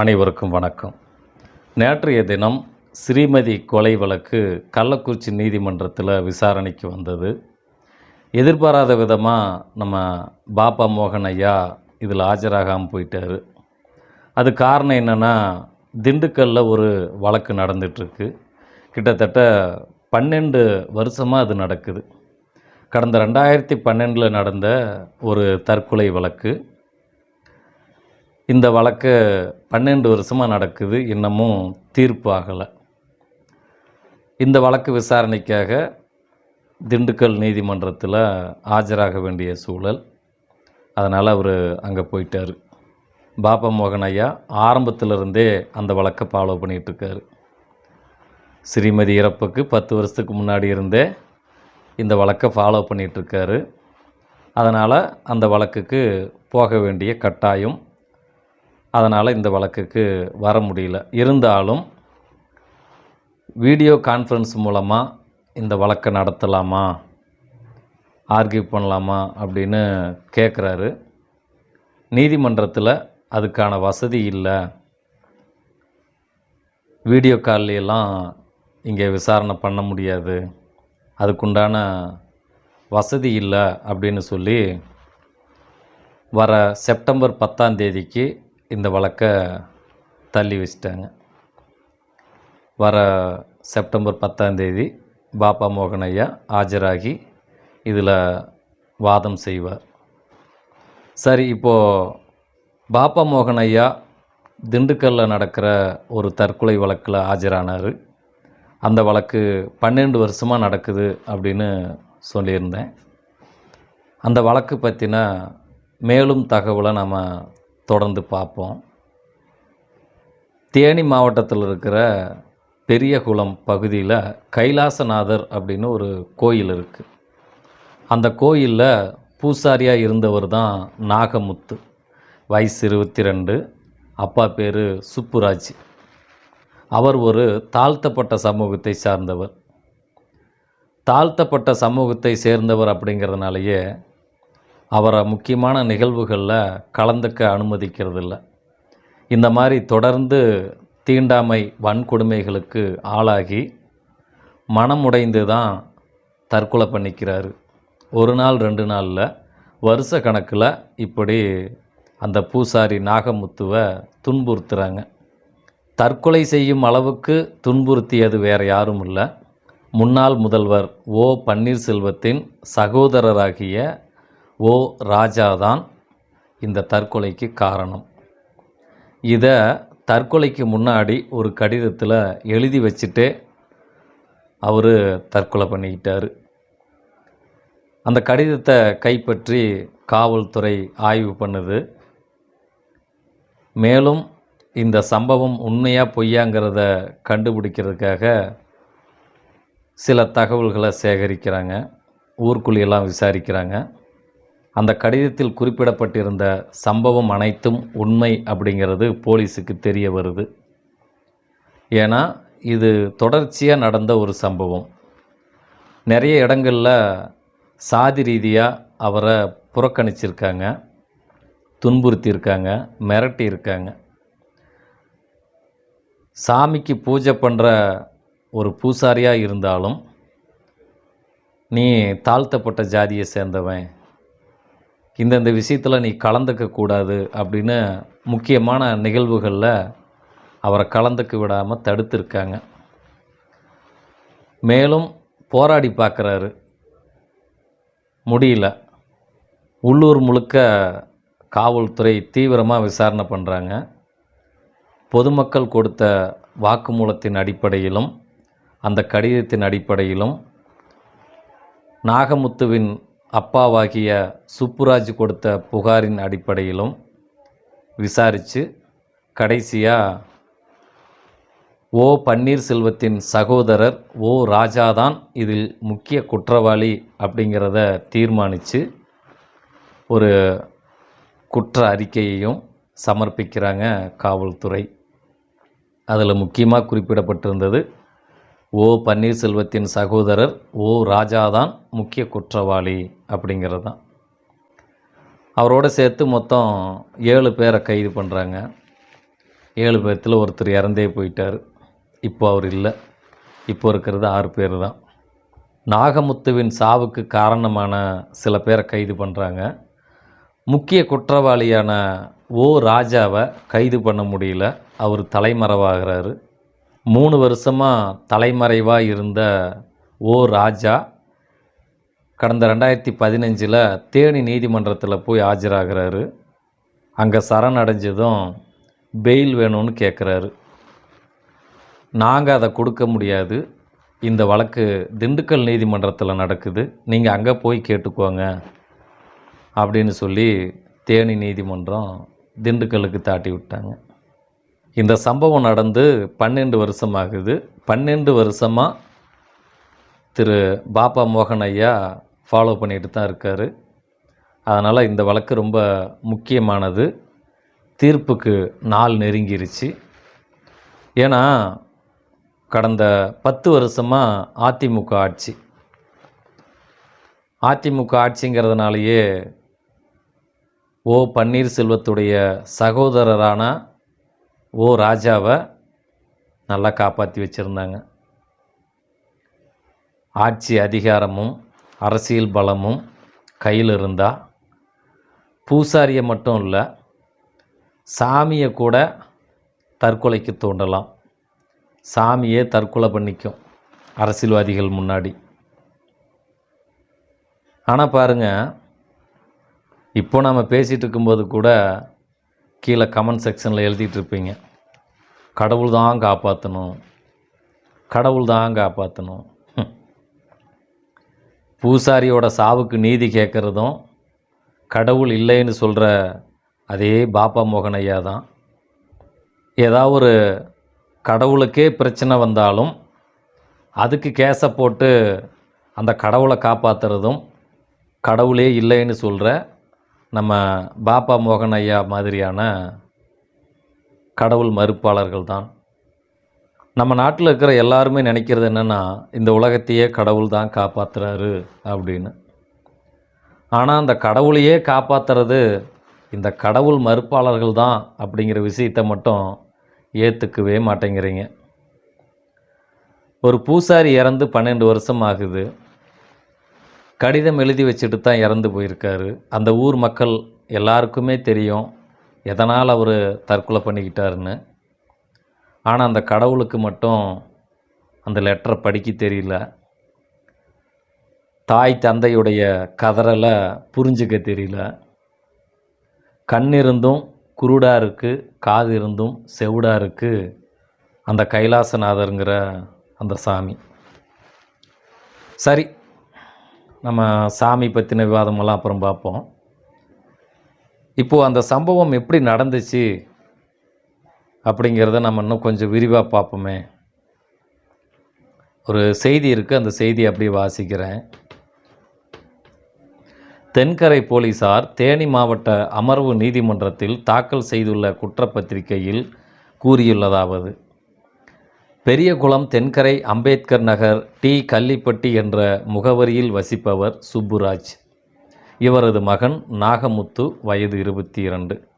அனைவருக்கும் வணக்கம். நேற்றைய தினம் ஸ்ரீமதி கொலை வழக்கு கள்ளக்குறிச்சி நீதிமன்றத்தில் விசாரணைக்கு வந்தது. எதிர்பாராத விதமாக நம்ம பாப்பா மோகன் ஐயா இதில் ஆஜராகாமல் போயிட்டார். அது காரணம் என்னென்னா திண்டுக்கல்லில் ஒரு வழக்கு நடந்துகிட்ருக்கு கிட்டத்தட்ட பன்னெண்டு வருஷமாக அது நடக்குது. கடந்த ரெண்டாயிரத்தி பன்னெண்டில் நடந்த ஒரு தற்கொலை வழக்கு. இந்த வழக்கு பன்னெண்டு வருஷமாக நடக்குது. இன்னமும் தீர்ப்பு ஆகலை. இந்த வழக்கு விசாரணைக்காக திண்டுக்கல் நீதிமன்றத்தில் ஆஜராக வேண்டிய சூழல். அதனால் அவர் அங்கே போயிட்டார். பாப்பா மோகன் ஐயா ஆரம்பத்திலிருந்தே அந்த வழக்கை ஃபாலோ பண்ணிகிட்ருக்காரு ஸ்ரீமதி இறப்புக்கு பத்து வருஷத்துக்கு முன்னாடி இருந்தே இந்த வழக்கை ஃபாலோ பண்ணிகிட்ருக்காரு அதனால் அந்த வழக்குக்கு போக வேண்டிய கட்டாயம் அதனால் இந்த வழக்குக்கு வர முடியல. இருந்தாலும் வீடியோ கான்ஃபரன்ஸ் மூலமாக இந்த வழக்கை நடத்தலாமா ஆர்கியூ பண்ணலாமா அப்படின்னு கேட்குறாரு நீதிமன்றத்தில் அதுக்கான வசதி இல்லை. வீடியோ கால்லாம் இங்கே விசாரணை பண்ண முடியாது. அதுக்குண்டான வசதி இல்லை அப்படின்னு சொல்லி வர செப்டம்பர் பத்தாம் தேதிக்கு இந்த வழக்கை தள்ளி வச்சிட்டாங்க. வர செப்டம்பர் பத்தாந்தேதி பாப்பா மோகன் ஐயா ஆஜராகி இதில் வாதம் செய்வார். சரி இப்போது பாப்பா மோகன் ஐயா திண்டுக்கல்லில் நடக்கிற ஒரு தற்கொலை வழக்கில் ஆஜரானார். அந்த வழக்கு பன்னெண்டு வருஷமாக நடக்குது அப்படின்னு சொல்லியிருந்தேன். அந்த வழக்கு பற்றின மேலும் தகவலை நம்ம தொடர்ந்து பார்ப்போம். தேனி மாவட்டத்தில் இருக்கிற பெரியகுளம் பகுதியில் கைலாசநாதர் அப்படின்னு ஒரு கோயில் இருக்குது அந்த கோயிலில் பூசாரியாக இருந்தவர் தான் நாகமுத்து. வயசு இருபத்தி ரெண்டு அப்பா பேர் சுப்புராஜ். அவர் ஒரு தாழ்த்தப்பட்ட சமூகத்தை சார்ந்தவர். தாழ்த்தப்பட்ட சமூகத்தை சேர்ந்தவர் அப்படிங்கிறதுனாலேயே அவரை முக்கியமான நிகழ்வுகளில் கலந்துக்க அனுமதிக்கிறதில்ல. இந்த மாதிரி தொடர்ந்து தீண்டாமை வன்கொடுமைகளுக்கு ஆளாகி மனமுடைந்து தான் தற்கொலை பண்ணிக்கிறாரு. ஒரு நாள் ரெண்டு நாளில் வருஷ கணக்கில் இப்படி அந்த பூசாரி நாகமுத்துவை துன்புறுத்துகிறாங்க தற்கொலை செய்யும் அளவுக்கு துன்புறுத்தியது வேறு யாரும் இல்லை. முன்னாள் முதல்வர் ஓ பன்னீர்செல்வத்தின் சகோதரராகிய ஓ ராஜா தான் இந்த தற்கொலைக்கு காரணம். இதை தற்கொலைக்கு முன்னாடி ஒரு கடிதத்தில் எழுதி வச்சுட்டே அவர் தற்கொலை பண்ணிக்கிட்டார். அந்த கடிதத்தை கைப்பற்றி காவல்துறை ஆய்வு பண்ணுது. மேலும் இந்த சம்பவம் உண்மையாக பொய்யாங்கிறத கண்டுபிடிக்கிறதுக்காக சில தகவல்களை சேகரிக்கிறாங்க. ஊர்க்குழியெல்லாம் விசாரிக்கிறாங்க. அந்த கடிதத்தில் குறிப்பிடப்பட்டிருந்த சம்பவம் அனைத்தும் உண்மை அப்படிங்கிறது போலீஸுக்கு தெரிய வருது. ஏன்னா இது தொடர்ச்சியாக நடந்த ஒரு சம்பவம். நிறைய இடங்களில் சாதி ரீதியாக அவரை புறக்கணிச்சிருக்காங்க துன்புறுத்தியிருக்காங்க மிரட்டியிருக்காங்க. சாமிக்கு பூஜை பண்ணுற ஒரு பூசாரியாக இருந்தாலும் நீ தாழ்த்தப்பட்ட ஜாதியை சேர்ந்தவன் இந்தந்த விஷயத்தில் நீ கலந்துக்க கூடாது அப்படின்னு முக்கியமான நிகழ்வுகளில் அவரை கலந்துக்க விடாமல் தடுத்திருக்காங்க. மேலும் போராடி பார்க்குறாரு. முடியல. உள்ளூர் முழுக்க காவல்துறை தீவிரமாக விசாரணை பண்ணுறாங்க பொதுமக்கள் கொடுத்த வாக்குமூலத்தின் அடிப்படையிலும் அந்த கடிதத்தின் அடிப்படையிலும் நாகமுத்துவின் அப்பாவாகிய சுப்புராஜ் கொடுத்த புகாரின் அடிப்படையிலும் விசாரித்து கடைசியாக ஓ பன்னீர்செல்வத்தின் சகோதரர் ஓ ராஜாதான் இதில் முக்கிய குற்றவாளி அப்படிங்கிறத தீர்மானித்து ஒரு குற்ற அறிக்கையையும் சமர்ப்பிக்கிறாங்க காவல்துறை. அதில் முக்கியமாக குறிப்பிடப்பட்டிருந்தது ஓ பன்னீர்செல்வத்தின் சகோதரர் ஓ ராஜாதான் முக்கிய குற்றவாளி. அப்படிங்கிறது தான் அவரோட சேர்த்து மொத்தம் ஏழு பேரை கைது பண்ணுறாங்க ஏழு பேர்த்தில் ஒருத்தர் இறந்தே போயிட்டார். இப்போ அவர் இல்லை. இப்போ இருக்கிறது ஆறு பேர் தான் நாகமுத்துவின் சாவுக்கு காரணமான சில பேரை கைது பண்ணுறாங்க முக்கிய குற்றவாளியான ஓ ராஜாவை கைது பண்ண முடியல. அவர் தலைமறைவாகிறாரு. மூணு வருஷமாக தலைமறைவாக இருந்த ஓ ராஜா கடந்த ரெண்டாயிரத்தி பதினஞ்சில் தேனி நீதிமன்றத்தில் போய் ஆஜராகிறாரு. அங்கே சரணடைஞ்சதும் பெயில் வேணும்னு கேட்குறாரு நாங்கள் அதை கொடுக்க முடியாது. இந்த வழக்கு திண்டுக்கல் நீதிமன்றத்தில் நடக்குது. நீங்கள் அங்கே போய் கேட்டுக்கோங்க அப்படின்னு சொல்லி தேனி நீதிமன்றம் திண்டுக்கலுக்கு தாட்டி விட்டாங்க. இந்த சம்பவம் நடந்து பன்னெண்டு வருஷம் ஆகுது பன்னெண்டு வருஷமாக திரு பாப்பா மோகன் ஐயா ஃபாலோ பண்ணிட்டு தான் இருக்கார். அதனால் இந்த வழக்கு ரொம்ப முக்கியமானது. தீர்ப்புக்கு நாள் நெருங்கிருச்சு. ஏன்னா கடந்த பத்து வருஷமாக அதிமுக ஆட்சி. அதிமுக ஆட்சிங்கிறதுனாலேயே ஓ பன்னீர்செல்வத்துடைய சகோதரரான ஓ ராஜாவை நல்லா காப்பாற்றி வச்சுருந்தாங்க. ஆட்சி அதிகாரமும் அரசியல் பலமும் கையில் இருந்தால் பூசாரியை மட்டும் இல்லை சாமியை கூட தற்கொலைக்கு தூண்டலாம். சாமியே தற்கொலை பண்ணிக்கும் அரசியல்வாதிகள் முன்னாடி. ஆனால் பாருங்கள் இப்போ நம்ம பேசிகிட்டு இருக்கும்போது கூட கீழே கமெண்ட் செக்ஷனில் எழுதிட்டு இருப்பீங்க. கடவுள் தான் காப்பாற்றணும் கடவுள் தான் காப்பாற்றணும் பூசாரியோட சாவுக்கு நீதி கேட்குறதும் கடவுள் இல்லைன்னு சொல்கிற அதே பாப்பா மோகன் ஐயா தான். ஏதாவது ஒரு கடவுளுக்கே பிரச்சனை வந்தாலும் அதுக்கு கேஸை போட்டு அந்த கடவுளை காப்பாற்றுறதும் கடவுளே இல்லைன்னு சொல்கிற நம்ம பாப்பா மோகன் ஐயா மாதிரியான கடவுள் மறுப்பாளர்கள் தான். நம்ம நாட்டில் இருக்கிற எல்லாருமே நினைக்கிறது என்னென்னா இந்த உலகத்தையே கடவுள் தான் காப்பாற்றுறாரு அப்படின்னு. ஆனால் அந்த கடவுளையே காப்பாற்றுறது இந்த கடவுள் மறுப்பாளர்கள் தான் அப்படிங்கிற விஷயத்தை மட்டும் ஏற்றுக்கவே மாட்டேங்கிறீங்க. ஒரு பூசாரி இறந்து பன்னெண்டு வருஷம் ஆகுது. கடிதம் எழுதி வச்சுட்டு தான் இறந்து போயிருக்காரு. அந்த ஊர் மக்கள் எல்லாருக்குமே தெரியும் எதனால் அவர் தற்கொலை பண்ணிக்கிட்டாருன்னு. ஆனால் அந்த கடவுளுக்கு மட்டும் அந்த லெட்டரை படிக்க தெரியல. தாய் தந்தையுடைய கதறலை புரிஞ்சுக்க தெரியல. கண் இருந்தும் குருடாக இருக்குது காது இருந்தும் செவிடாக இருக்குது அந்த கைலாசநாதருங்கிற அந்த சாமி. சரி நம்ம சாமி பற்றின விவாதமெல்லாம் அப்புறம் பார்ப்போம். இப்போது அந்த சம்பவம் எப்படி நடந்துச்சு அப்படிங்கிறத நம்ம இன்னும் கொஞ்சம் விரிவாக பார்ப்போமே. ஒரு செய்தி இருக்குது அந்த செய்தி அப்படியே வாசிக்கிறேன். தென்கரை போலீசார் தேனி மாவட்ட அமர்வு நீதிமன்றத்தில் தாக்கல் செய்துள்ள குற்றப்பத்திரிகையில் கூறியுள்ளதாவது பெரியகுளம் தென்கரை அம்பேத்கர் நகர் டி. கள்ளிப்பட்டி என்ற முகவரியில் வசிப்பவர் சுப்புராஜ். இவரது மகன் நாகமுத்து வயது இருபத்தி இரண்டு.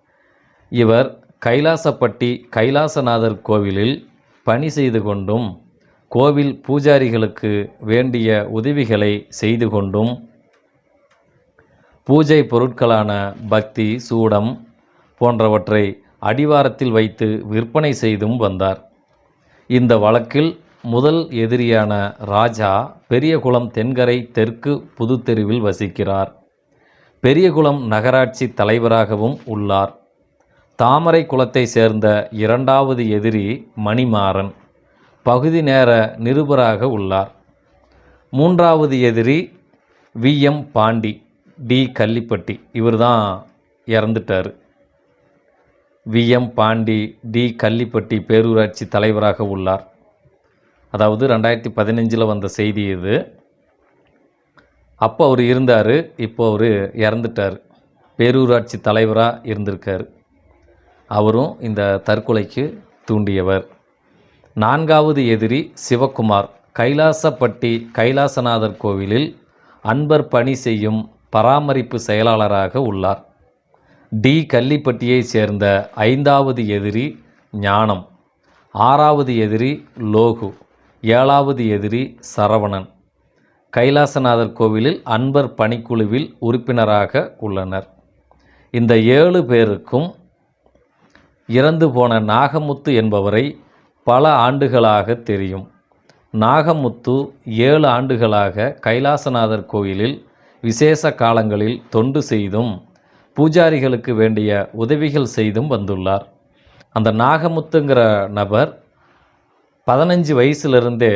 இவர் கைலாசப்பட்டி கைலாசநாதர் கோவிலில் பணி செய்து கொண்டும் கோவில் பூஜாரிகளுக்கு வேண்டிய உதவிகளை செய்து கொண்டும் பூஜை பொருட்களான பக்தி சூடம் போன்றவற்றை அடிவாரத்தில் வைத்து விற்பனை செய்தும் வந்தார். இந்த வழக்கில் முதல் எதிரியான ராஜா பெரியகுளம் தென்கரை தெற்கு புதுத்தெருவில் வசிக்கிறார். பெரியகுளம் நகராட்சி தலைவராகவும் உள்ளார். தாமரை குலத்தை சேர்ந்த இரண்டாவது எதிரி மணிமாறன் பகுதி நேர நிருபராக உள்ளார். மூன்றாவது எதிரி V. M. Pandi T. Kallipatti இவர் தான் இறந்துட்டார். V. M. Pandi T. Kallipatti பேரூராட்சி தலைவராக உள்ளார். அதாவது ரெண்டாயிரத்தி பதினஞ்சில் வந்த செய்தி இது. அப்போ அவர் இருந்தார் இப்போ அவர் இறந்துட்டார். பேரூராட்சி தலைவராக இருந்திருக்கார். அவரும் இந்த தற்கொலைக்கு தூண்டியவர். நான்காவது எதிரி சிவக்குமார் கைலாசப்பட்டி கைலாசநாதர் கோவிலில் அன்பர் பணி செய்யும் பராமரிப்பு செயலாளராக உள்ளார். டி. கள்ளிப்பட்டியைச் சேர்ந்த ஐந்தாவது எதிரி ஞானம் ஆறாவது எதிரி லோகு ஏழாவது எதிரி சரவணன். கைலாசநாதர் கோவிலில் அன்பர் பணிக்குழுவில் உறுப்பினராக உள்ளனர். இந்த ஏழு பேருக்கும் இறந்து போன நாகமுத்து என்பவரை பல ஆண்டுகளாக தெரியும். நாகமுத்து ஏழு ஆண்டுகளாக கைலாசநாதர் கோயிலில் விசேஷ காலங்களில் தொண்டு செய்தும் பூஜாரிகளுக்கு வேண்டிய உதவிகள் செய்தும் வந்துள்ளார். அந்த நாகமுத்துங்கிற நபர் பதினஞ்சு வயசுலேருந்தே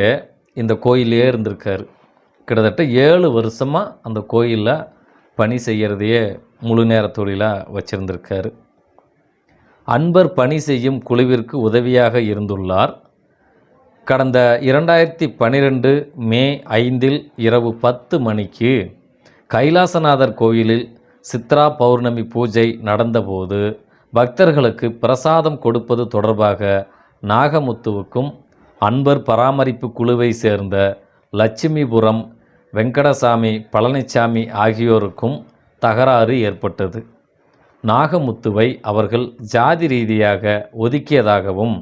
இந்த கோயிலே இருந்திருக்கார். கிட்டத்தட்ட ஏழு வருஷமாக அந்த கோயிலில் பணி செய்கிறதையே முழு நேர தொழிலாக வச்சுருந்துருக்காரு. அன்பர் பணி செய்யும் குழுவிற்கு உதவியாக இருந்துள்ளார். கடந்த இரண்டாயிரத்தி பன்னிரெண்டு மே ஐந்தில் இரவு பத்து மணிக்கு கைலாசநாதர் கோயிலில் சித்ரா பௌர்ணமி பூஜை நடந்தபோது பக்தர்களுக்கு பிரசாதம் கொடுப்பது தொடர்பாக நாகமுத்துவுக்கும் அன்பர் பராமரிப்பு குழுவை சேர்ந்த லட்சுமிபுரம் வெங்கடசாமி பழனிசாமி ஆகியோருக்கும் தகராறு ஏற்பட்டது. நாகமுத்துவை அவர்கள் ஜாதி ரீதியாக ஒதுக்கியதாகவும்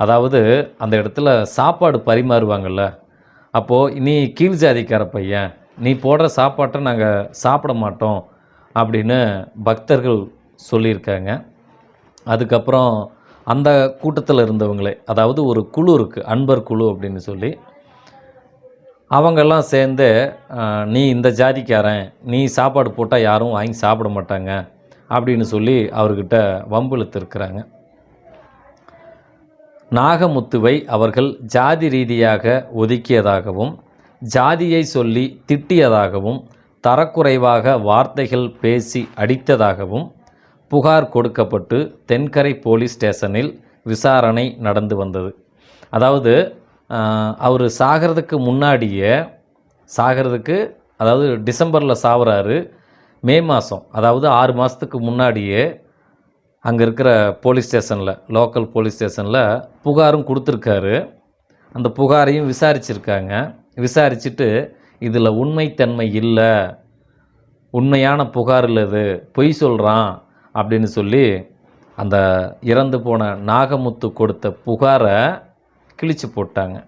அதாவது அந்த இடத்துல சாப்பாடு பரிமாறுவாங்கள்ல அப்போது நீ கீழ் ஜாதிக்கார பையன் நீ போடுற சாப்பாட்டை நாங்கள் சாப்பிட மாட்டோம் அப்படின்னு பக்தர்கள் சொல்லியிருக்காங்க. அதுக்கப்புறம் அந்த கூட்டத்தில் இருந்தவங்களே அதாவது ஒரு குழு இருக்குது அன்பர் குழு அப்படின்னு சொல்லி அவங்கெல்லாம் சேர்ந்து நீ இந்த ஜாதிக்காரன் நீ சாப்பாடு போட்டால் யாரும் வாங்கி சாப்பிட மாட்டாங்க அப்படின்னு சொல்லி அவர்கிட்ட வம்பிழுத்திருக்கிறாங்க. நாகமுத்துவை அவர்கள் ஜாதி ரீதியாக ஒதுக்கியதாகவும் ஜாதியை சொல்லி திட்டியதாகவும் தரக்குறைவாக வார்த்தைகள் பேசி அடித்ததாகவும் புகார் கொடுக்கப்பட்டு தென்கரை போலீஸ் ஸ்டேஷனில் விசாரணை நடந்து வந்தது. அதாவது அவர் சாகிறதுக்கு முன்னாடியே சாகிறதுக்கு அதாவது டிசம்பரில் சாவறாரு மே மாதம் அதாவது ஆறு மாதத்துக்கு முன்னாடியே அங்கே இருக்கிற போலீஸ் ஸ்டேஷனில் லோக்கல் போலீஸ் ஸ்டேஷனில் புகாரும் கொடுத்துருக்காரு. அந்த புகாரையும் விசாரிச்சிருக்காங்க. விசாரிச்சுட்டு இதில் உண்மைத்தன்மை இல்லை. உண்மையான புகார் இல்லை இது. பொய் சொல்கிறான் அப்படின்னு சொல்லி அந்த இறந்து போன நாகமுத்து கொடுத்த புகாரை கிழிச்சு போட்டாங்க.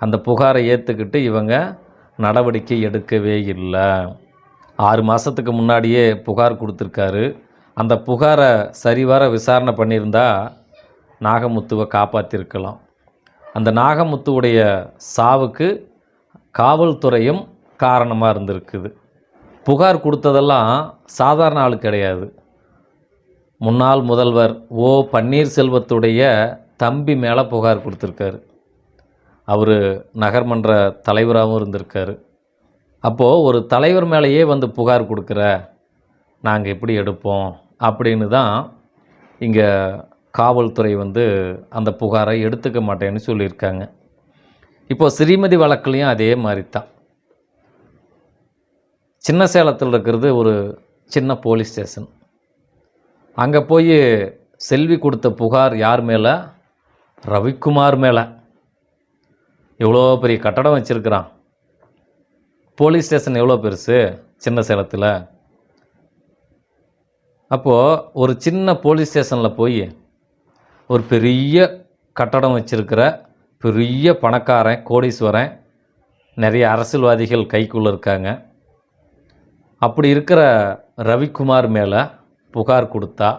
அந்த புகாரை ஏற்றுக்கிட்டு இவங்க நடவடிக்கை எடுக்கவே இல்லை. ஆறு மாதத்துக்கு முன்னாடியே புகார் கொடுத்துருக்காரு. அந்த புகாரை சரிவர விசாரணை பண்ணியிருந்தா நாகமுத்துவை காப்பாற்றிருக்கலாம் அந்த நாகமுத்துவுடைய சாவுக்கு காவல்துறையும் காரணமாக இருந்திருக்குது. புகார் கொடுத்ததெல்லாம் சாதாரண ஆள் கிடையாது. முன்னாள் முதல்வர் ஓ பன்னீர்செல்வத்துடைய தம்பி மேலே புகார் கொடுத்துருக்காரு. அவர் நகர்மன்ற தலைவராகவும் இருந்திருக்காரு. அப்போது ஒரு தலைவர் மேலேயே வந்து புகார் கொடுக்குற நாங்கள் எப்படி எடுப்போம்? அப்படின்னு தான் இங்கே காவல்துறை வந்து அந்த புகாரை எடுத்துக்க மாட்டேன்னு சொல்லியிருக்காங்க. இப்போது ஸ்ரீமதி வழக்குலையும் அதே மாதிரி தான் சின்ன சேலத்தில் இருக்கிறது ஒரு சின்ன போலீஸ் ஸ்டேஷன். அங்கே போய் செல்வி கொடுத்த புகார் யார் மேலே? ரவிக்குமார் மேலே. எவ்வளோ பெரிய கட்டடம் வச்சுருக்கிறான். போலீஸ் ஸ்டேஷன் எவ்வளோ பெருசு? சின்ன சேலத்தில் அப்போது ஒரு சின்ன போலீஸ் ஸ்டேஷனில் போய் ஒரு பெரிய கட்டடம் வச்சுருக்கிற பெரிய பணக்காரன் கோடீஸ்வரன் நிறைய அரசியல்வாதிகள் கைக்குள்ளே இருக்காங்க. அப்படி இருக்கிற ரவிக்குமார் மேலே புகார் கொடுத்தா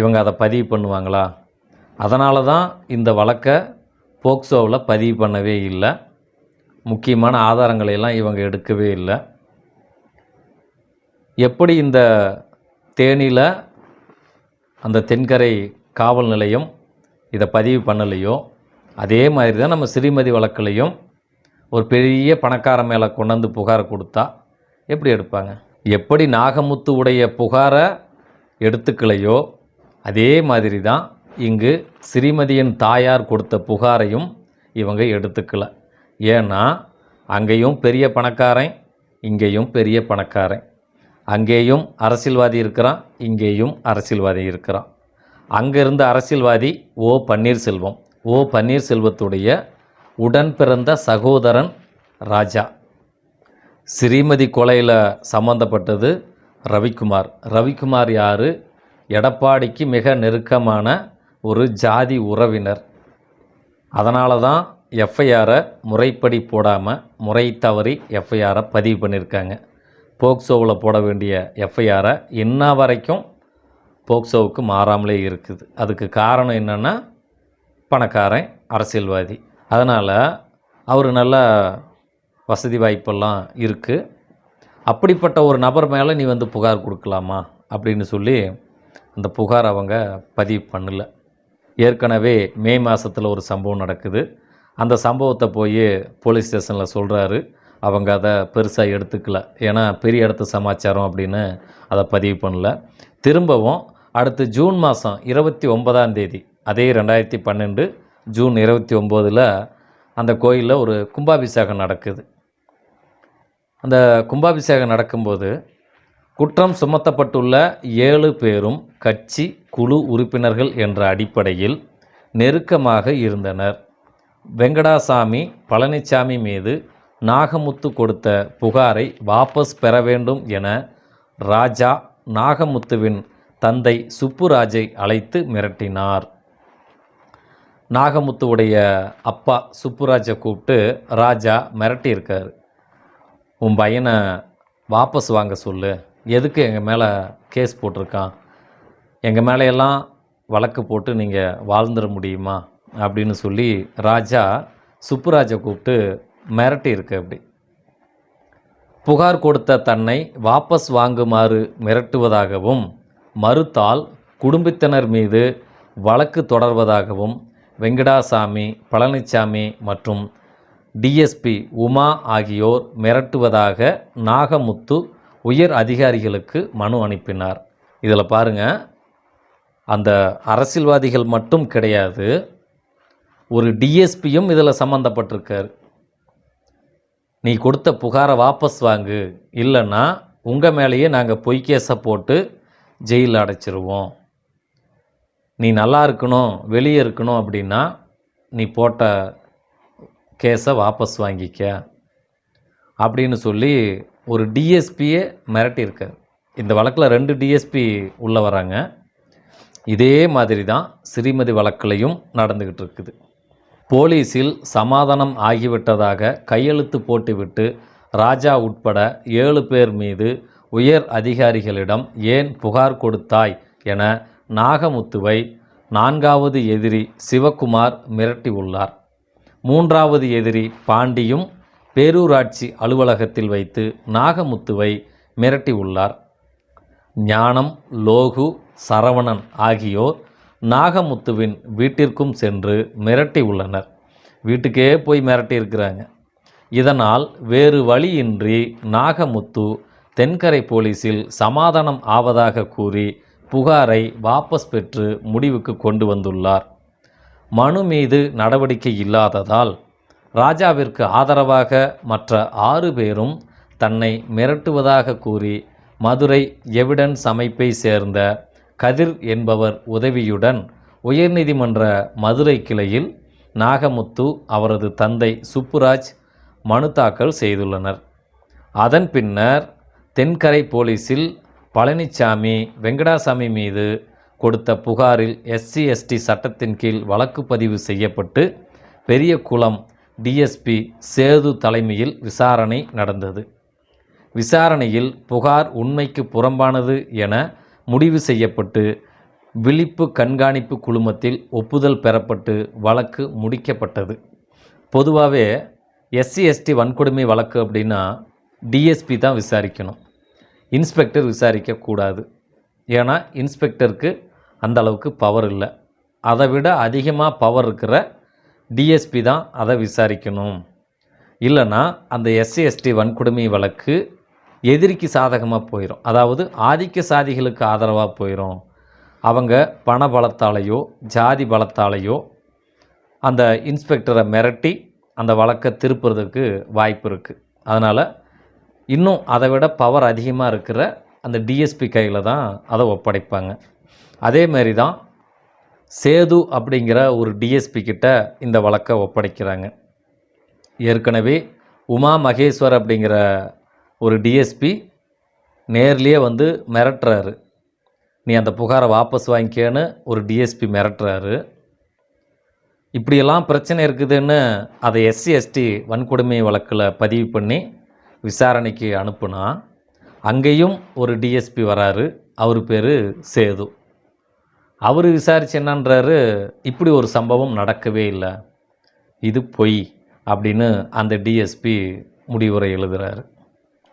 இவங்க அதை பதிவு பண்ணுவாங்களா? அதனால தான் இந்த வழக்கை போக்சோவில் பதிவு பண்ணவே இல்லை. முக்கியமான ஆதாரங்களை எல்லாம் இவங்க எடுக்கவே இல்லை. எப்படி இந்த தேனியில் அந்த தென்கரை காவல் நிலையம் இதை பதிவு பண்ணலையோ அதே மாதிரி தான் நம்ம ஸ்ரீமதி வழக்குலையும் ஒரு பெரிய பணக்கார மேலே கொண்டாந்து புகார் கொடுத்தா எப்படி எடுப்பாங்க? எப்படி நாகமுத்து உடைய புகாரை எடுத்துக்கலையோ அதே மாதிரி தான் இங்கு ஸ்ரீமதியின் தாயார் கொடுத்த புகாரையும் இவங்க எடுத்துக்கலை. ஏன்னா அங்கேயும் பெரிய பணக்காரன் இங்கேயும் பெரிய பணக்காரன். அங்கேயும் அரசியல்வாதி இருக்கிறான் இங்கேயும் அரசியல்வாதி இருக்கிறான். அங்கே இருந்த அரசியல்வாதி ஓ பன்னீர்செல்வம். ஓ பன்னீர்செல்வத்துடைய உடன் பிறந்த சகோதரன் ராஜா. ஸ்ரீமதி கொலையில் சம்மந்தப்பட்டது ரவிக்குமார். ரவிக்குமார் யார்? எடப்பாடிக்கு மிக நெருக்கமான ஒரு ஜாதி உறவினர். அதனால தான் எஃப்ஐஆரை முறைப்படி போடாமல் முறை தவறி எஃப்ஐஆரை பதிவு பண்ணியிருக்காங்க போக்சோவில் போட வேண்டிய எஃப்ஐஆரை இன்ன வரைக்கும் போக்சோவுக்கு மாறாமலே இருக்குது. அதுக்கு காரணம் என்னென்னா பணக்காரன் அரசியல்வாதி. அதனால் அவர் நல்ல வசதி வாய்ப்பெல்லாம் இருக்குது அப்படிப்பட்ட ஒரு நபர் மேலே நீ வந்து புகார் கொடுக்கலாமா? அப்படின்னு சொல்லி அந்த புகார் அவங்க பதிவு பண்ணல. ஏற்கனவே மே மாதத்தில் ஒரு சம்பவம் நடக்குது. அந்த சம்பவத்தை போய் போலீஸ் ஸ்டேஷனில் சொல்கிறாரு அவங்க அதை பெருசாக எடுத்துக்கல. ஏன்னா பெரிய இடத்து சமாச்சாரம் அப்படின்னு அதை பதிவு பண்ணல. திரும்பவும் அடுத்து ஜூன் மாதம் இருபத்தி ஒன்பதாம் தேதி அதே ரெண்டாயிரத்தி பன்னெண்டு ஜூன் இருபத்தி ஒம்போதில் அந்த கோயிலில் ஒரு கும்பாபிஷேகம் நடக்குது. அந்த கும்பாபிஷேகம் நடக்கும்போது குற்றம் சுமத்தப்பட்டுள்ள ஏழு பேரும் கட்சி குழு உறுப்பினர்கள் என்ற அடிப்படையில் நெருக்கமாக இருந்தனர். வெங்கடாசாமி பழனிசாமி மீது நாகமுத்து கொடுத்த புகாரை வாபஸ் பெற வேண்டும் என ராஜா நாகமுத்துவின் தந்தை சுப்புராஜை அழைத்து மிரட்டினார். நாகமுத்துவுடைய அப்பா சுப்புராஜை கூப்பிட்டு ராஜா மிரட்டியிருக்கார். உன் பையனை வாபஸ் வாங்க சொல்லு. எதுக்கு எங்கள் மேலே கேஸ் போட்டிருக்கான்? எங்கள் மேலையெல்லாம் வழக்கு போட்டு நீங்கள் வாழ்ந்துட முடியுமா? அப்படின்னு சொல்லி ராஜா சுப்புராஜை கூப்பிட்டு மிரட்டி இருக்கு அப்படி. புகார் கொடுத்த தன்னை வாபஸ் வாங்குமாறு மிரட்டுவதாகவும் மறுத்தால் குடும்பத்தினர் மீது வழக்கு தொடர்வதாகவும் வெங்கடாசாமி பழனிசாமி மற்றும் டிஎஸ்பி உமா ஆகியோர் மிரட்டுவதாக நாகமுத்து உயர் அதிகாரிகளுக்கு மனு அனுப்பினார். இதில் பாருங்கள் அந்த அரசியல்வாதிகள் மட்டும் கிடையாது ஒரு டிஎஸ்பியும் இதில் சம்மந்தப்பட்டிருக்கார் நீ கொடுத்த புகாரை வாபஸ் வாங்கு. இல்லைன்னா உங்கள் மேலேயே நாங்கள் பொய் கேஸை போட்டு ஜெயிலில் அடைச்சிருவோம். நீ நல்லா இருக்கணும் வெளியே இருக்கணும் அப்படின்னா நீ போட்ட கேஸை வாபஸ் வாங்கிக்க. அப்படின்னு சொல்லி ஒரு டிஎஸ்பியே மிரட்டியிருக்கார். இந்த வழக்கில் ரெண்டு டிஎஸ்பி உள்ளே வராங்க. இதே மாதிரி தான் ஸ்ரீமதி வழக்கிலையும் நடந்துக்கிட்டு இருக்குது. போலீஸில் சமாதானம் ஆகிவிட்டதாக கையெழுத்து போட்டுவிட்டு ராஜா உட்பட ஏழு பேர் மீது உயர் அதிகாரிகளிடம் ஏன் புகார் கொடுத்தாய் என நாகமுத்துவை நான்காவது எதிரி சிவகுமார் மிரட்டியுள்ளார் மூன்றாவது எதிரி பாண்டியும் பேரூராட்சி அலுவலகத்தில் வைத்து நாகமுத்துவை மிரட்டியுள்ளார் ஞானம் லோகு சரவணன் ஆகியோர் நாகமுத்துவின் வீட்டிற்கும் சென்று மிரட்டி உள்ளனர். வீட்டுக்கே போய் மிரட்டி இருக்கிறாங்க. இதனால் வேறு வழியின்றி நாகமுத்து தென்கரை போலீஸில் சமாதானம் ஆவதாக கூறி புகாரை வாபஸ் பெற்று முடிவுக்கு கொண்டு வந்துள்ளார். மனு மீது நடவடிக்கை இல்லாததால் ராஜாவிற்கு ஆதரவாக மற்ற ஆறு பேரும் தன்னை மிரட்டுவதாக கூறி மதுரை எவிடன்ஸ் அமைப்பை சேர்ந்த கதிர் என்பவர் உதவியுடன் உயர்நீதிமன்ற மதுரை கிளையில் நாகமுத்து அவரது தந்தை சுப்புராஜ் மனு தாக்கல் செய்துள்ளனர். அதன் பின்னர் தென்கரை போலீஸில் பழனிசாமி வெங்கடாசாமி மீது கொடுத்த புகாரில் எஸ்சி எஸ்டி சட்டத்தின் கீழ் வழக்கு பதிவு செய்யப்பட்டு பெரியகுளம் டிஎஸ்பி சேது தலைமையில் விசாரணை நடந்தது. விசாரணையில் புகார் உண்மைக்கு புறம்பானது என முடிவு செய்யப்பட்டு விழிப்பு கண்காணிப்பு குழுமத்தில் ஒப்புதல் பெறப்பட்டு வழக்கு முடிக்கப்பட்டது. பொதுவாகவே எஸ்சி எஸ்டி வன்கொடுமை வழக்கு அப்படின்னா டிஎஸ்பி தான் விசாரிக்கணும். இன்ஸ்பெக்டர் விசாரிக்கக்கூடாது ஏன்னா இன்ஸ்பெக்டருக்கு அந்த அளவுக்கு பவர் இல்லை. அதை விட அதிகமாக பவர் இருக்கிற டிஎஸ்பி தான் அதை விசாரிக்கணும். இல்லைன்னா அந்த எஸ்சி எஸ்டி வன்கொடுமை வழக்கு எதிரிக்கு சாதகமாக போயிடும் அதாவது ஆதிக்க சாதிகளுக்கு ஆதரவாக போயிடும் அவங்க பண பலத்தாலேயோ ஜாதி பலத்தாலேயோ அந்த இன்ஸ்பெக்டரை மிரட்டி அந்த வழக்கை திருப்புறதுக்கு வாய்ப்பு இருக்குது அதனால் இன்னும் அதை விட பவர் அதிகமாக இருக்கிற அந்த டிஎஸ்பி கையில் தான் அதை ஒப்படைப்பாங்க. அதே மாதிரி தான் சேது அப்படிங்கிற ஒரு டிஎஸ்பி கிட்ட இந்த வழக்கை ஒப்படைக்கிறாங்க. ஏற்கனவே உமா மகேஸ்வர் அப்படிங்கிற ஒரு டிஎஸ்பி நேர்லேயே வந்து மிரட்டுறாரு. நீ அந்த புகாரை வாபஸ் வாங்கிக்கன்னு ஒரு டிஎஸ்பி மிரட்டுறாரு. இப்படியெல்லாம் பிரச்சனை இருக்குதுன்னு அதை எஸ்சி எஸ்டி வன்கொடுமை வழக்கில் பதிவு பண்ணி விசாரணைக்கு அனுப்புனா அங்கேயும் ஒரு டிஎஸ்பி வராரு. அவர் பேர் சேது. அவர் விசாரிச்சு என்னன்றாரு இப்படி ஒரு சம்பவம் நடக்கவே இல்லை. இது பொய் அப்படின்னு அந்த டிஎஸ்பி முடிவுரை எழுதுகிறாரு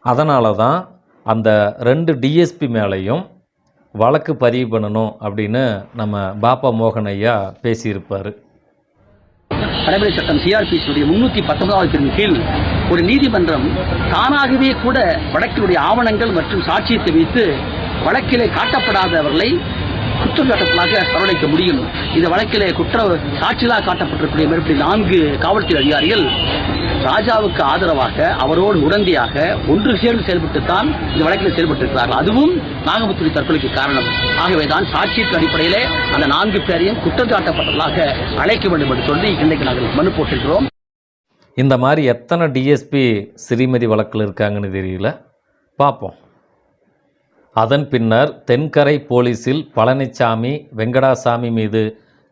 அதனால தான் அந்த ரெண்டு டிஎஸ்பி மேலேயும் வழக்கு பதிவு பண்ணணும் அப்படின்னு நம்ம பாப்பா மோகன் ஐயா பேசியிருப்பார். நடைமுறை சட்டம் சிஆர்பிசியுடைய முன்னூத்தி பத்தொன்பதாவது பிரிவின் கீழ் ஒரு நீதிமன்றம் தானாகவே கூட வழக்கினுடைய ஆவணங்கள் மற்றும் சாட்சியத்தை வைத்து வழக்கிலே காட்டப்படாதவர்களை குற்றம் சாட்டப்படாக வரவழைக்க முடியும். இந்த வழக்கிலே குற்ற சாட்சிகளாக காட்டப்பட்டிருக்கூடிய மேற்படி நான்கு காவல்துறை அதிகாரிகள் ராஜாவுக்கு ஆதரவாக அவரோடு உடந்தையாக ஒன்று சேர்ந்து செயல்பட்டுத்தான் இந்த வழக்கில் செயல்பட்டிருக்கிறார்கள். அதுவும் நாகபுத்திரி தற்கொலைக்கு காரணம். ஆகவேதான் சாட்சியத்தின் அடிப்படையிலே அந்த நான்கு பேரையும் குற்றம் அழைக்க வேண்டும் என்று சொல்லி இன்றைக்கு நாங்கள் மனு போட்டிருக்கிறோம். இந்த மாதிரி எத்தனை டிஎஸ்பி ஸ்ரீமதி வழக்கில் இருக்காங்கன்னு தெரியல. பார்ப்போம். அதன் பின்னர் தென்கரை போலீஸில் பழனிசாமி வெங்கடாசாமி மீது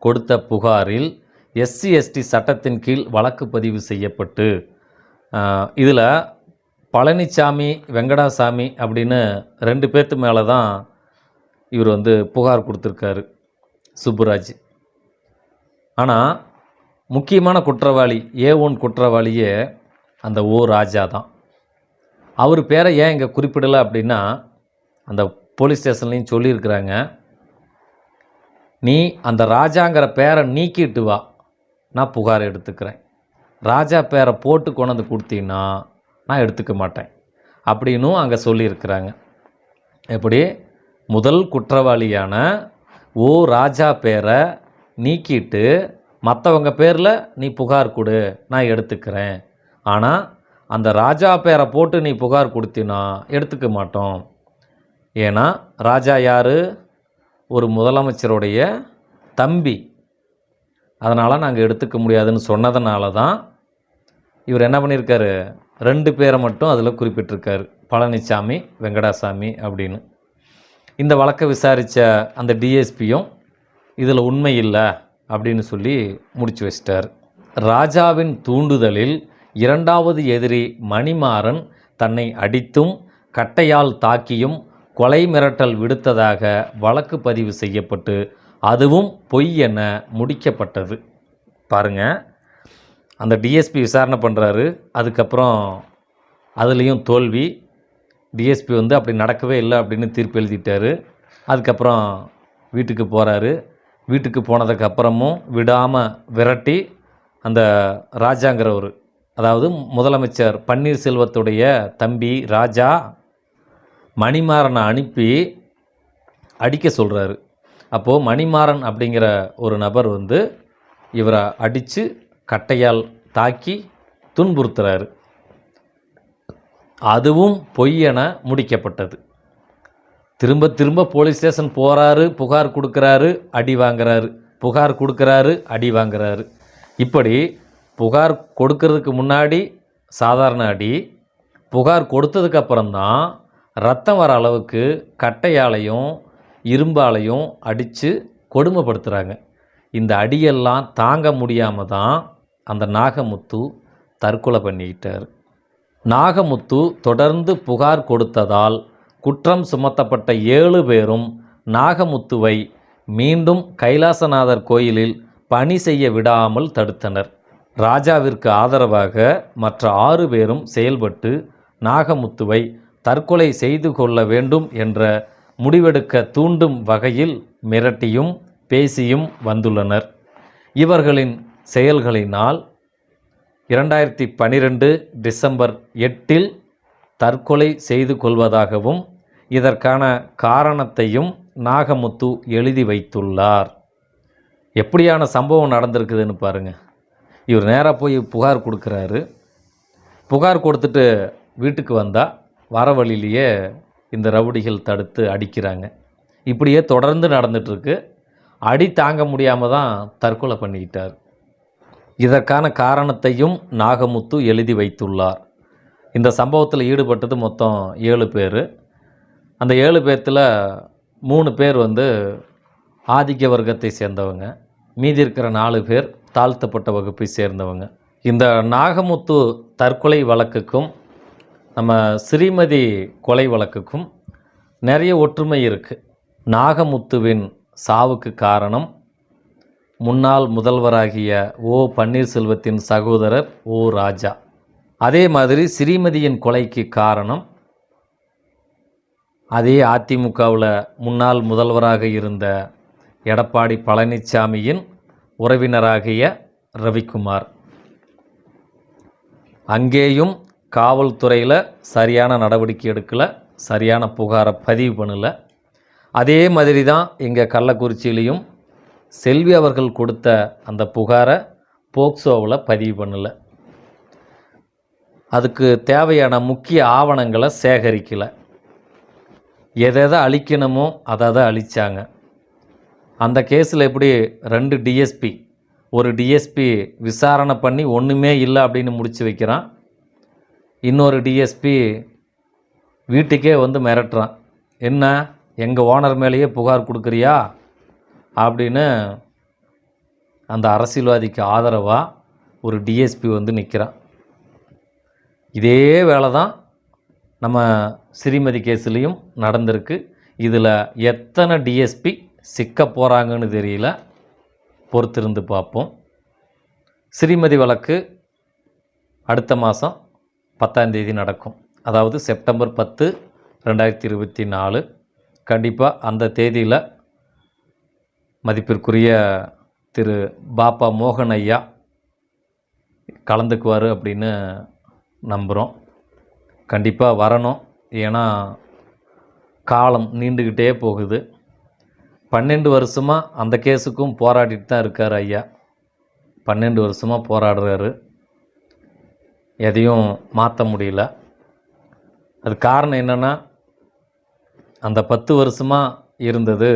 கொடுத்த புகாரில் எஸ்சி எஸ்டி சட்டத்தின் கீழ் வழக்கு பதிவு செய்யப்பட்டு இதில் பழனிசாமி வெங்கடாசாமி அப்படின்னு ரெண்டு பேர்த்து மேலே தான் இவர் வந்து புகார் கொடுத்துருக்காரு சுப்புராஜ். ஆனால் முக்கியமான குற்றவாளி ஏ ஒன் குற்றவாளியே அந்த ஓ ராஜா தான். அவர் பேரை ஏன் இங்கே குறிப்பிடலை அப்படின்னா அந்த போலீஸ் ஸ்டேஷன்லேயும் சொல்லியிருக்கிறாங்க. நீ அந்த ராஜாங்கிற பேரை நீக்கிட்டு வா. நான் புகார் எடுத்துக்கிறேன். ராஜா பேரை போட்டு கொண்டு வந்து கொடுத்தீங்கன்னா நான் எடுத்துக்க மாட்டேன். அப்படின்னும் அங்கே சொல்லியிருக்கிறாங்க. எப்படி? முதல் குற்றவாளியான ஓ ராஜா பேரை நீக்கிட்டு மற்றவங்க பேரில் நீ புகார் கொடு நான் எடுத்துக்கிறேன். ஆனால் அந்த ராஜா பேரை போட்டு நீ புகார் கொடுத்தினா எடுத்துக்க மாட்டோம். ஏன்னா ராஜா யார்? ஒரு முதலமைச்சருடைய தம்பி. அதனால் நாங்கள் எடுத்துக்க முடியாதுன்னு சொன்னதுனால தான் இவர் என்ன பண்ணியிருக்காரு ரெண்டு பேரை மட்டும் அதில் குறிப்பிட்டிருக்காரு. பழனிசாமி வெங்கடாசாமி அப்படின்னு. இந்த வழக்கை விசாரித்த அந்த டிஎஸ்பியும் இதில் உண்மை இல்லை அப்படின்னு சொல்லி முடிச்சு வச்சிட்டார். ராஜாவின் தூண்டுதலில் இரண்டாவது எதிரி மணிமாறன் தன்னை அடித்தும் கட்டையால் தாக்கியும் கொலை மிரட்டல் விடுத்ததாக வழக்கு பதிவு செய்யப்பட்டு அதுவும் பொய் என முடிக்கப்பட்டது. பாருங்க. அந்த டிஎஸ்பி விசாரணை பண்ணுறாரு அதுக்கப்புறம் அதுலேயும் தோல்வி. டிஎஸ்பி வந்து அப்படி நடக்கவே இல்லை அப்படின்னு தீர்ப்பு எழுதிட்டாரு. அதுக்கப்புறம் வீட்டுக்கு போகிறாரு வீட்டுக்கு போனதுக்கப்புறமும் விடாமல் விரட்டி அந்த ராஜாங்கிறவர் அதாவது முதலமைச்சர் பன்னீர்செல்வத்துடைய தம்பி ராஜா மணிமாறனை அனுப்பி அடிக்க சொல்கிறாரு அப்போது மணிமாறன் அப்படிங்கிற ஒரு நபர் வந்து இவரை அடித்து கட்டையால் தாக்கி துன்புறுத்துறாரு. அதுவும் பொய் என முடிக்கப்பட்டது. திரும்ப திரும்ப போலீஸ் ஸ்டேஷன் போகிறாரு புகார் கொடுக்குறாரு அடி வாங்குறாரு. புகார் கொடுக்குறாரு அடி வாங்குறாரு. இப்படி புகார் கொடுக்கறதுக்கு முன்னாடி சாதாரண அடி புகார் கொடுத்ததுக்கப்புறம்தான் ரத்தம் வர அளவுக்கு கட்டையாலையும் இரும்பாலையும் அடித்து கொடுமைப்படுத்துகிறாங்க இந்த அடியெல்லாம் தாங்க முடியாமல் தான் அந்த நாகமுத்து தற்கொலை பண்ணிக்கிட்டார். நாகமுத்து தொடர்ந்து புகார் கொடுத்ததால் குற்றம் சுமத்தப்பட்ட ஏழு பேரும் நாகமுத்துவை மீண்டும் கைலாசநாதர் கோயிலில் பணி செய்ய விடாமல் தடுத்தனர். ராஜாவிற்கு ஆதரவாக மற்ற ஆறு பேரும் செயல்பட்டு நாகமுத்துவை தற்கொலை செய்து கொள்ள வேண்டும் என்ற முடிவெடுக்க தூண்டும் வகையில் மிரட்டியும் பேசியும் வந்துள்ளனர். இவர்களின் செயல்களினால் இரண்டாயிரத்தி பன்னிரெண்டு டிசம்பர் எட்டில் தற்கொலை செய்து கொள்வதாகவும் இதற்கான காரணத்தையும் நாகமுத்து எழுதி வைத்துள்ளார். எப்படியான சம்பவம் நடந்திருக்குதுன்னு பாருங்கள் இவர் நேராக போய் புகார் கொடுக்குறாரு. புகார் கொடுத்துட்டு வீட்டுக்கு வந்தால் வர வழியிலேயே இந்த ரவுடிகள் தடுத்து அடிக்கிறாங்க. இப்படியே தொடர்ந்து நடந்துட்டுருக்கு. அடி தாங்க முடியாமல் தான் தற்கொலை பண்ணிக்கிட்டார். இதற்கான காரணத்தையும் நாகமுத்து எழுதி வைத்துள்ளார். இந்த சம்பவத்தில் ஈடுபட்டது மொத்தம் ஏழு பேர். அந்த ஏழு பேர்த்தில் மூணு பேர் வந்து ஆதிக்க வர்க்கத்தை சேர்ந்தவங்க. மீதி இருக்கிற நாலு பேர் தாழ்த்தப்பட்ட வகுப்பை சேர்ந்தவங்க. இந்த நாகமுத்து தற்கொலை வழக்குக்கும் நம்ம ஸ்ரீமதி கொலை வழக்குக்கும் நிறைய ஒற்றுமை இருக்குது நாகமுத்துவின் சாவுக்கு காரணம் முன்னாள் முதல்வராகிய ஓ பன்னீர்செல்வத்தின் சகோதரர் ஓ ராஜா. அதே மாதிரி ஸ்ரீமதியின் கொலைக்கு காரணம் அதே அதிமுகவில் முன்னாள் முதல்வராக இருந்த எடப்பாடி பழனிசாமியின் உறவினராகிய ரவிக்குமார். அங்கேயும் காவல்துறையில் சரியான நடவடிக்கை எடுக்கலை சரியான புகாரை பதிவு பண்ணல. அதே மாதிரி தான் இங்கே கள்ளக்குறிச்சியிலையும் செல்வி அவர்கள் கொடுத்த அந்த புகாரை போக்சோவில் பதிவு பண்ணல. அதுக்கு தேவையான முக்கிய ஆவணங்களை சேகரிக்கலை. எதை எதை அழிக்கணுமோ அதை அதை அழித்தாங்க அந்த கேஸில் எப்படி ரெண்டு டிஎஸ்பி ஒரு டிஎஸ்பி விசாரணை பண்ணி ஒன்றுமே இல்லை அப்படின்னு முடிச்சு வைக்கிறான். இன்னொரு டிஎஸ்பி வீட்டுக்கே வந்து மிரட்டுறான். என்ன எங்கள் ஓனர் மேலேயே புகார் கொடுக்குறியா? அப்படின்னு அந்த அரசியல்வாதிக்கு ஆதரவாக ஒரு டிஎஸ்பி வந்து நிற்கிறான் இதே வேலை தான் நம்ம ஸ்ரீமதி கேஸ்லேயும் நடந்திருக்கு. இதில் எத்தனை டிஎஸ்பி சிக்க போகிறாங்கன்னு தெரியல. பொறுத்திருந்து பார்ப்போம். ஸ்ரீமதி வழக்கு அடுத்த மாதம் பத்தாந்தேதி நடக்கும். அதாவது செப்டம்பர் பத்து ரெண்டாயிரத்தி இருபத்தி நாலு. கண்டிப்பாக அந்த தேதியில் மதிப்பிற்குரிய திரு பாப்பா மோகன் ஐயா கலந்துக்குவார் அப்படின்னு நம்புகிறோம் கண்டிப்பாக வரணும். ஏன்னா காலம் நீண்டுக்கிட்டே போகுது. பன்னெண்டு வருஷமாக அந்த கேஸுக்கும் போராடிட்டு தான் இருக்கார் ஐயா. பன்னெண்டு வருஷமாக போராடுறாரு. எதையும் மாற்ற முடியல. அது காரணம் என்னென்னா அந்த பத்து வருஷமாக இருந்தது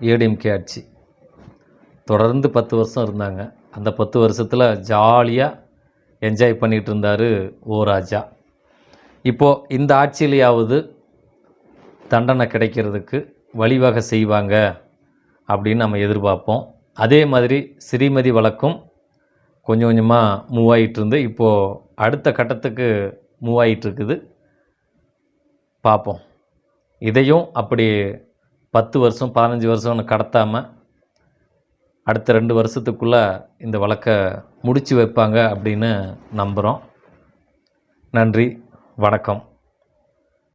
ஏடிஎம்கே ஆட்சி. தொடர்ந்து பத்து வருஷம் இருந்தாங்க. அந்த பத்து வருஷத்தில் ஜாலியாக என்ஜாய் பண்ணிகிட்டு இருந்தார் ஓ ராஜா. இப்போது இந்த ஆட்சியிலேயாவது தண்டனை கிடைக்கிறதுக்கு வழிவகை செய்வாங்க அப்படின்னு நம்ம எதிர்பார்ப்போம். அதே மாதிரி ஸ்ரீமதி வழக்கும் கொஞ்சம் கொஞ்சமாக மூவ் ஆகிட்டு இருந்து இப்போது அடுத்த கட்டத்துக்கு மூவ் ஆகிட்டுருக்குது பார்ப்போம் இதையும் அப்படி பத்து வருஷம் பதினஞ்சு வருஷம்னு கடத்தாமல் அடுத்த ரெண்டு வருஷத்துக்குள்ளே இந்த வழக்கை முடித்து வைப்பாங்க அப்படின்னு நம்புகிறோம் நன்றி வணக்கம்.